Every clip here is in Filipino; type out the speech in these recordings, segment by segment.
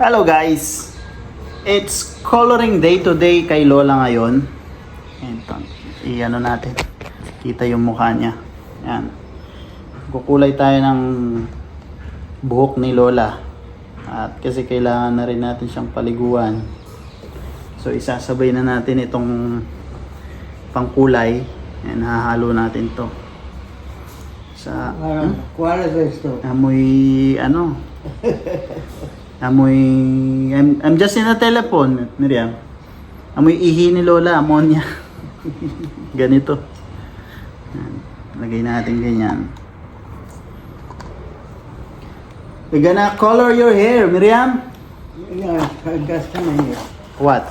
Hello guys! It's coloring day to day kay Lola ngayon. Ito, i-ano natin. Kita yung mukha niya. Yan. Kukulay tayo ng buhok ni Lola. At kasi kailangan na rin natin siyang paliguan. So isasabay na natin itong pangkulay. And hahalo natin to sa Parang, ¿cuál es esto? amoy ano amoy I'm, I'm just in a telephone Miriam. Amoy ihi ni Lola ammonia. Ganito. Lagay natin ganyan. We're gonna color your hair Miriam. Yeah, na niya. what?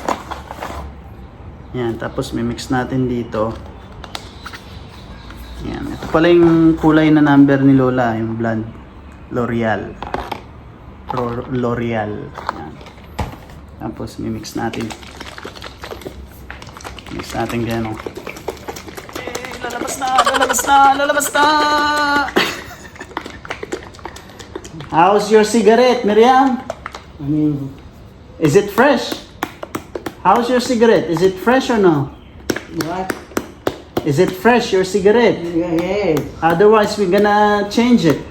Yan tapos mimix natin dito. Yan ito pala yung kulay na number ni Lola yung blonde L'Oreal L'Oreal yan. tapos mimix natin mix natin ganyan oh. Eh, lalabas na lalabas na lalabas na how's your cigarette Miriam I mean, is it fresh how's your cigarette is it fresh or no what? Is it fresh, your cigarette? Yeah, yes. Otherwise, we're gonna change it.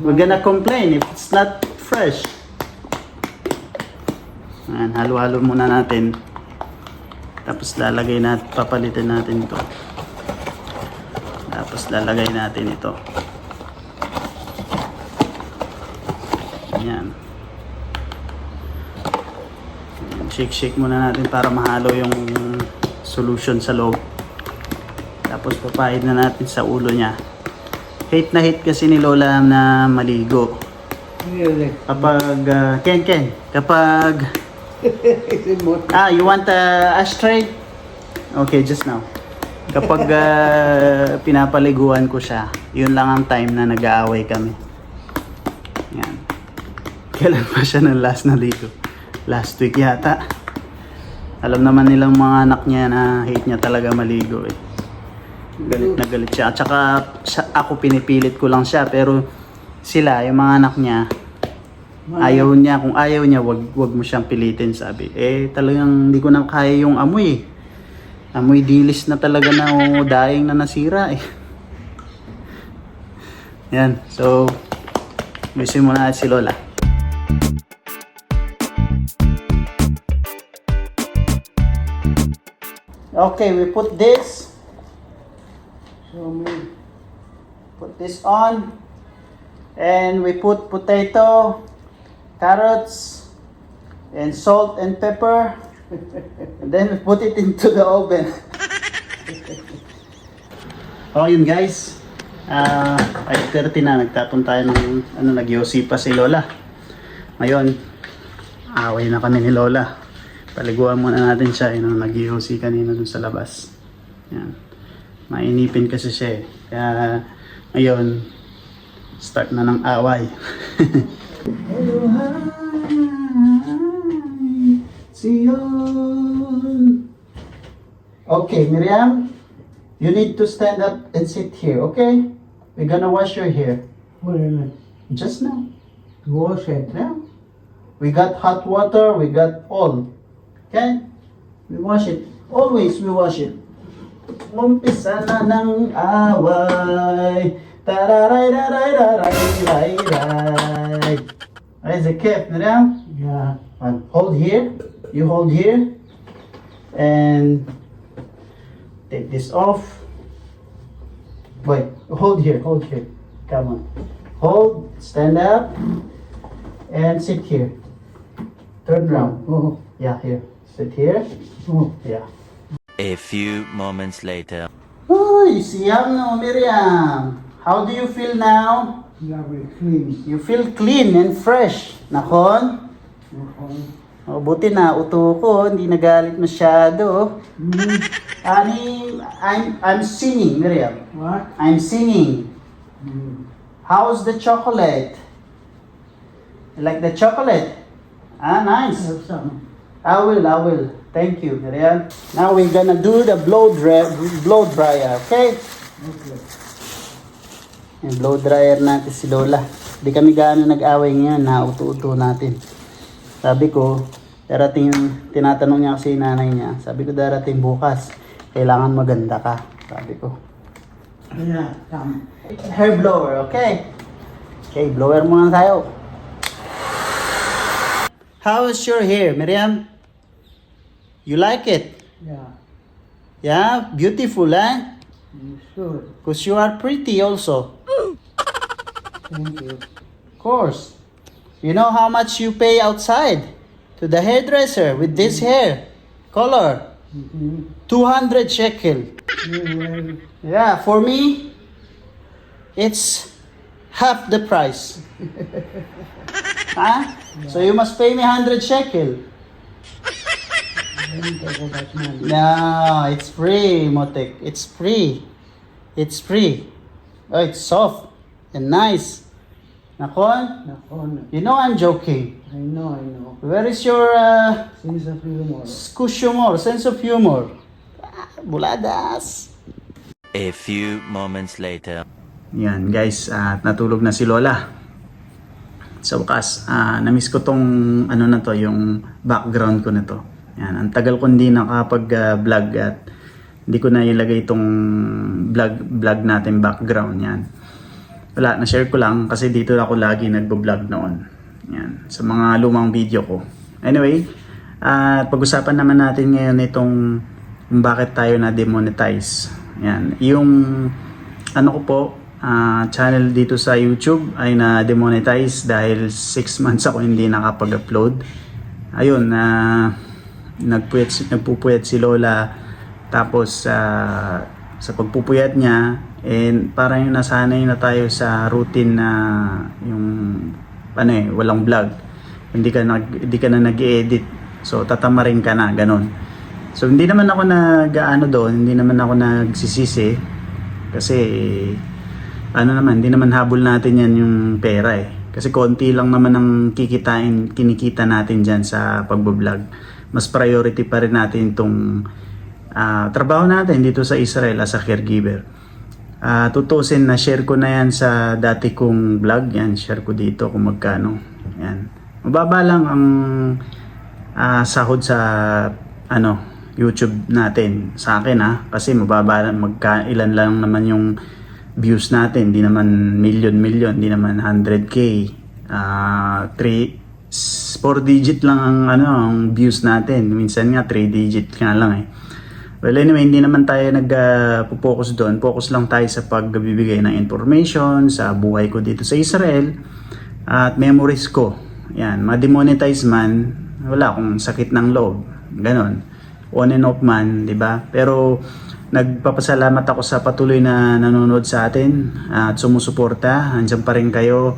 We're gonna complain if it's not fresh. Ayan, halo-halo muna natin. Tapos lalagay natin, papalitin natin ito. Tapos lalagay natin ito. Ayan, Shake-shake muna natin para mahalo yung solution sa loob. Tapos papahid na natin sa ulo niya. Hate na hate kasi ni Lola na maligo. Really? Kapag, ah, Ken Ken, kapag, ah, you want a ashtray? Okay, just now. Kapag ah, pinapaliguan ko siya, yun lang ang time na nag-aaway kami. Yan. Kailan pa siya ng last na ligo? Last week yata. Alam naman nilang mga anak niya na hate niya talaga maligo eh. Galit na galit siya. At saka ako pinipilit ko lang siya pero sila, yung mga anak niya, ayaw niya, kung ayaw niya, wag, wag mo siyang pilitin, sabi. Eh, talagang hindi ko na kaya yung amoy eh. Amoy dilis na talaga na o daing na nasira eh. Yan, so, misin mo na si Lola. Okay, we put this, So me. put this on, and we put potato, carrots, and salt and pepper, and then put it into the oven. oh, yun guys. Ah, ay 30 na nagtapon tayo ng ano nagyosi pa si Lola. Ngayon, away na kami ni Lola. Paliguan muna natin siya yung nagyosi kanina dun sa labas. Yan. Mainipin kasi siya eh. Kaya ngayon, start na ng away. Hello, hi, Sion. Okay, Miriam, you need to stand up and sit here, okay? We're gonna wash your hair. Wait a minute. Just now. Wash it. Yeah. We got hot water, we got all. Okay? We wash it. Always we wash it. Umpisa na ng away. Tararay, raray, raray, raray, raray. Where's the cap, Miriam? Yeah. And hold here. You hold here. And take this off. Wait, hold here, hold here. Come on. Hold, stand up, and sit here. Turn around. Oh, Yeah, here. Sit here. oh. Yeah. A few moments later. Uy, siyam no, Miriam. How do you feel now? Lovely clean. You feel clean and fresh. Nakon? Okay. O, buti na, uto ko, hindi nagalit masyado. Mm. Ani, I'm, I'm singing, Miriam. What? I'm singing. Mm. How's the chocolate? You like the chocolate? Ah, nice. Have some. I will, I will. Thank you, Miriam. Now we're gonna do the blow, dry, blow dryer, okay? Okay. Yung blow dryer natin si Lola. Di kami gaano nag-away ngayon, nauto-uto natin. Sabi ko, darating, tinatanong niya kasi yung nanay niya. Sabi ko, darating bukas. Kailangan maganda ka. Sabi ko. Yeah, come. Hair blower, okay? Okay, blower muna tayo. How is your hair, Miriam? You like it? Yeah, Yeah, beautiful, eh? you sure. Because you are pretty also. Thank you. Of course. You know how much you pay outside to the hairdresser with this hair color? Mm-hmm. 200 shekel. Well, Yeah, for me, it's half the price. huh? So you must pay me 100 shekel. don't talk about money. No, it's free, Motek. It's free. It's free. Oh, it's soft and nice. Nakon, Nakon. you know I'm joking. I know, I know. Where is your uh, Sense of humor. Skush humor, sense of humor. Ah, buladas. A few moments later. Yan guys, at natulog na si Lola. Sa wakas, ah, na-miss ko tong ano na to, yung background ko na to. Yan, ang tagal ko hindi nakapag-vlog at hindi ko na ilagay itong vlog, vlog natin background yan. Wala, na-share ko lang kasi dito ako lagi nagbo-vlog noon. Yan, sa mga lumang video ko. Anyway, at pag-usapan naman natin ngayon itong kung bakit tayo na demonetize. Yan, yung ano ko po, ah, channel dito sa YouTube ay na demonetize dahil 6 months ako hindi nakapag-upload. Ayun, na nagpuyat si, nagpupuyat si Lola tapos ah, sa pagpupuyat niya and parang yung nasanay na tayo sa routine na yung ano eh, walang vlog. Hindi ka nag hindi ka na nag-edit. So tatamarin ka na, ganun. So hindi naman ako nag-ano doon, hindi naman ako nagsisisi kasi ano naman, hindi naman habol natin yan yung pera eh. Kasi konti lang naman ang kikitain, kinikita natin dyan sa pagbablog. Mas priority pa rin natin itong ah, trabaho natin dito sa Israel as a caregiver. Ah, tutusin na share ko na yan sa dati kong vlog. Yan, share ko dito kung magkano. Yan. Mababa lang ang ah, sahod sa ano YouTube natin. Sa akin ha kasi mababa lang magka ilan lang naman yung views natin. Hindi naman million million. Hindi naman 100k ah 3 4 digit lang ang ano ang views natin. Minsan nga 3 digit nga lang eh Well, anyway, hindi naman tayo nag-focus doon. Focus lang tayo sa pagbibigay ng information sa buhay ko dito sa Israel at memories ko. Yan, ma-demonetize man, wala akong sakit ng loob. Ganon. On and off man, di ba? Pero nagpapasalamat ako sa patuloy na nanonood sa atin at sumusuporta. Andiyan pa rin kayo.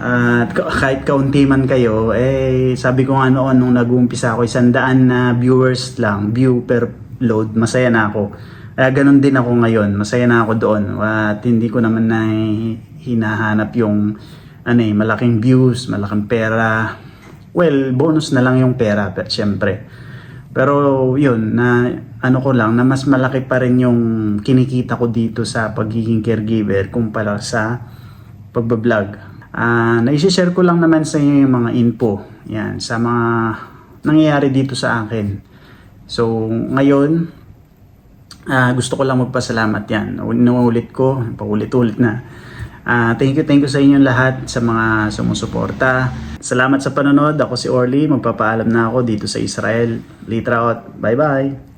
At ka- kahit kaunti man kayo, eh sabi ko nga noon nung nag-uumpisa ako, isang daan na viewers lang, view per load, masaya na ako. Kaya ganun din ako ngayon, masaya na ako doon. At hindi ko naman na hinahanap yung ano eh, malaking views, malaking pera. Well, bonus na lang yung pera, pero syempre. Pero yun, na ano ko lang, na mas malaki pa rin yung kinikita ko dito sa pagiging caregiver kumpara sa pagbablog. Ah, naisi-share ko lang naman sa inyo yung mga info. Yan, sa mga nangyayari dito sa akin. So, ngayon, ah, gusto ko lang magpasalamat yan. Inuulit ko, paulit-ulit na. Ah, thank you, thank you sa inyong lahat sa mga sumusuporta. Salamat sa panonood. Ako si Orly. Magpapaalam na ako dito sa Israel. Litra out. Bye-bye.